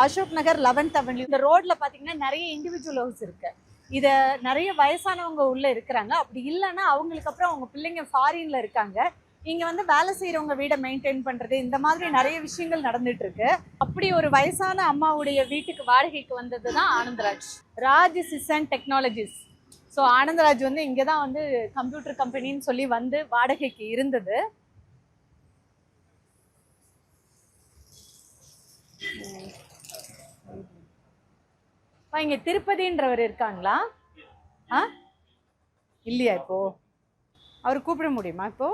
Ashok Nagar eleventh avenue இந்த ரோட்ல பாத்தீங்கன்னா நிறைய இண்டிவிஜுவல் ஹவுஸ் இருக்கு. இத நிறைய வயசானவங்க உள்ள இருக்கிறாங்க. அப்படி இல்லைன்னா அவங்களுக்கு அப்புறம் அவங்க பிள்ளைங்க ஃபாரின்ல இருக்காங்க. இங்க வந்து வேலை செய்யறவங்க வீடை மெயின்டைன் பண்றது இந்த மாதிரி நிறைய விஷயங்கள் நடந்துட்டு இருக்கு. அப்படி ஒரு வயசான அம்மாவுடைய வீட்டுக்கு வாடகைக்கு வந்தது தான் ஆனந்தராஜ். ராஜ் சிசன் டெக்னாலஜிஸ். ஸோ ஆனந்தராஜ் வந்து இங்கே தான் வந்து கம்ப்யூட்டர் கம்பெனின்னு சொல்லி வந்து வாடகைக்கு இருந்தது. அப்பா, இங்க திருப்பதின்றவர் இருக்காங்களா? ஆ? இல்லையா இப்போ? அவர் கூப்பிட முடியுமா இப்போ?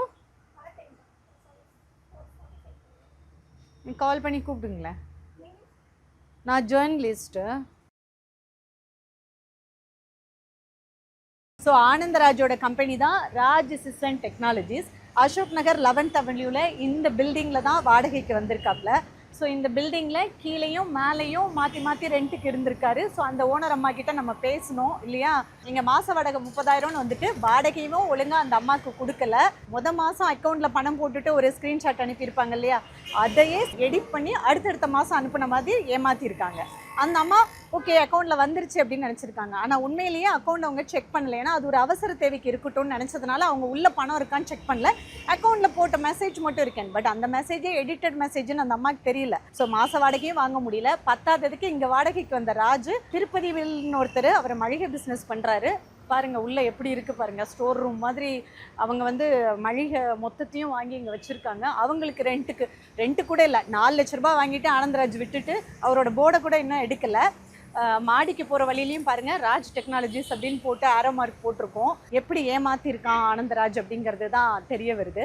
கால் பண்ணி கூப்பிடுங்களேன். நான் ஜேர்னலிஸ்ட்டு ஸோ ஆனந்தராஜோட கம்பெனி தான் ராஜ் சிஸ்டன் டெக்னாலஜிஸ் அசோக் நகர் லெவன்த் அவென்யூவில் இந்த பில்டிங்கில் தான் வாடகைக்கு வந்திருக்காப்ல. ஸோ இந்த பில்டிங்கில் கீழேயும் மேலேயும் மாற்றி மாற்றி ரெண்ட்டுக்கு இருந்திருக்காரு. ஸோ அந்த ஓனர் அம்மா கிட்ட நம்ம பேசணும் இல்லையா? நீங்கள் மாத வாடகை முப்பதாயிரம்னு வந்துட்டு வாடகையும் ஒழுங்காக அந்த அம்மாவுக்கு கொடுக்கல. முத மாதம் அக்கௌண்ட்டில் பணம் போட்டுட்டு ஒரு ஸ்க்ரீன்ஷாட் அனுப்பியிருப்பாங்க இல்லையா? அதையே எடிட் பண்ணி அடுத்தடுத்த மாதம் அனுப்புன மாதிரி ஏமாற்றிருக்காங்க அந்த அம்மா ஓகே அக்கௌண்ட்டில் வந்துருச்சு அப்படின்னு நினச்சிருக்காங்க. ஆனால் உண்மையிலேயே அக்கௌண்ட் அவங்க செக் பண்ணல. ஏன்னா அது ஒரு அவசர தேவைக்கு இருக்கட்டும்னு நினச்சதுனால அவங்க உள்ள பணம் இருக்கான்னு செக் பண்ணல. அக்கௌண்ட்டில் போட்ட மெசேஜ் மட்டும் இருக்கேன். பட் அந்த மெசேஜே எடிட்டட் மெசேஜ்னு அந்த அம்மாவுக்கு தெரியல. ஸோ மாத வாடகையும் வாங்க முடியல. பத்தாததுக்கு இங்கே வாடகைக்கு வந்த ராஜு திருப்பதி வில்னு ஒருத்தர் அவர் மளிகை பிஸ்னஸ் பண்ணுறாரு பாருங்கள் உள்ளே எப்படி இருக்குது பாருங்கள் ஸ்டோர் ரூம் மாதிரி அவங்க வந்து மளிகை மொத்தத்தையும் வாங்கி இங்கே வச்சுருக்காங்க. அவங்களுக்கு ரெண்ட்டுக்கு ரெண்ட்டு கூட இல்லை. நாலு லட்ச ரூபா வாங்கிட்டு ஆனந்தராஜ் விட்டுட்டு அவரோட போர்டை கூட இன்னும் எடுக்கலை. மாடிக்கு போகிற வழியிலையும் பாருங்க ராஜ் டெக்னாலஜிஸ் அப்படின்னு போட்டு ஆரோ மார்க் போட்டிருக்கோம். எப்படி ஏமாற்றிருக்கான் ஆனந்தராஜ் அப்படிங்கிறது தான் தெரிய வருது.